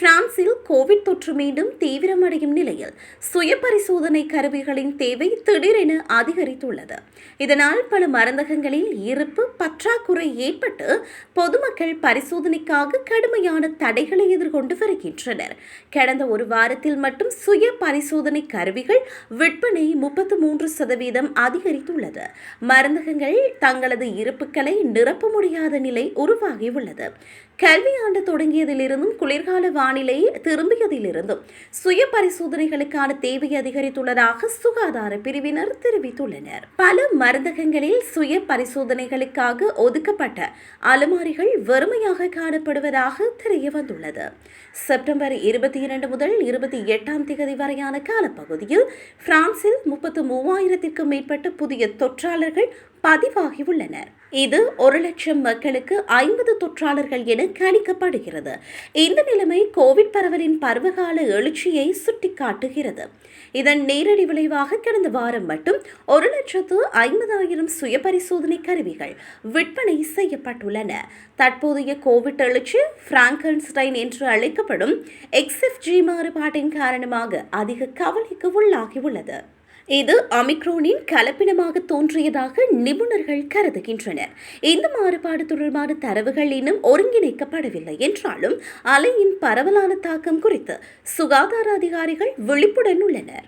பிரான்சில் கோவிட் தொற்று மீண்டும் தீவிரமடையும் நிலையில் சுய பரிசோதனை கருவிகளின் தேவை திடீரென அதிகரித்துள்ளது. இதனால் பல மருந்தகங்களில் இருப்பு பற்றாக்குறை ஏற்பட்டு பொதுமக்கள் பரிசோதனைக்காக கடுமையான தடைகளை எதிர்கொண்டு வருகின்றனர். கடந்த ஒரு வாரத்தில் மட்டும் சுய பரிசோதனை கருவிகள் விற்பனை முப்பத்து மூன்று சதவீதம் அதிகரித்துள்ளது. மருந்தகங்கள் தங்களது இருப்புக்களை நிரப்ப முடியாத நிலை உருவாகியுள்ளது. கல்வி ஆண்டு தொடங்கியதிலிருந்தும் குளிர்கால வானிலை திரும்பியதிலிருந்தும் சுய பரிசோதனைகளுக்கான தேவை அதிகரித்துள்ளதாக சுகாதார பிரிவினர் தெரிவித்துள்ளனர். பல மருந்தகங்களில் சுய பரிசோதனைகளுக்காக ஒதுக்கப்பட்ட அலமாரிகள் வெறுமையாக காணப்படுவதாக தெரிய வந்துள்ளது செப்டம்பர் இருபத்தி இரண்டு முதல் இருபத்தி எட்டாம் தேதி வரையான காலப்பகுதியில் பிரான்சில் முப்பத்து மூவாயிரத்திற்கும் மேற்பட்ட புதிய தொற்றாளர்கள் பதிவாகியுள்ளனர் இது ஒரு லட்சம் மக்களுக்கு ஐம்பது தொற்றாளர்கள் என கணிக்கப்படுகிறது. இந்த நிலைமை கோவிட் பரவலின் பருவகால எழுச்சியை சுட்டிக்காட்டுகிறது. இதன் நேரடி விளைவாக கடந்த வாரம் மட்டும் ஒரு லட்சத்து ஐம்பதாயிரம் சுய பரிசோதனை கருவிகள் விற்பனை செய்யப்பட்டுள்ளன. தற்போதைய கோவிட் எழுச்சி பிராங்கன்ஸ்டைன் என்று அழைக்கப்படும் எக்ஸ்எஃப்ஜி மாறுபாட்டின் காரணமாக அதிக கவலைக்கு உள்ளாகியுள்ளது. இது அமிக்ரோனின் கலப்பினமாக தோன்றியதாக நிபுணர்கள் கருதுகின்றனர். இந்த மாறுபாடு தொடர்பான தரவுகள் இன்னும் ஒருங்கிணைக்கப்படவில்லை என்றாலும் அலையின் பரவலான தாக்கம் குறித்து சுகாதார அதிகாரிகள் விழிப்புடன் உள்ளனர்.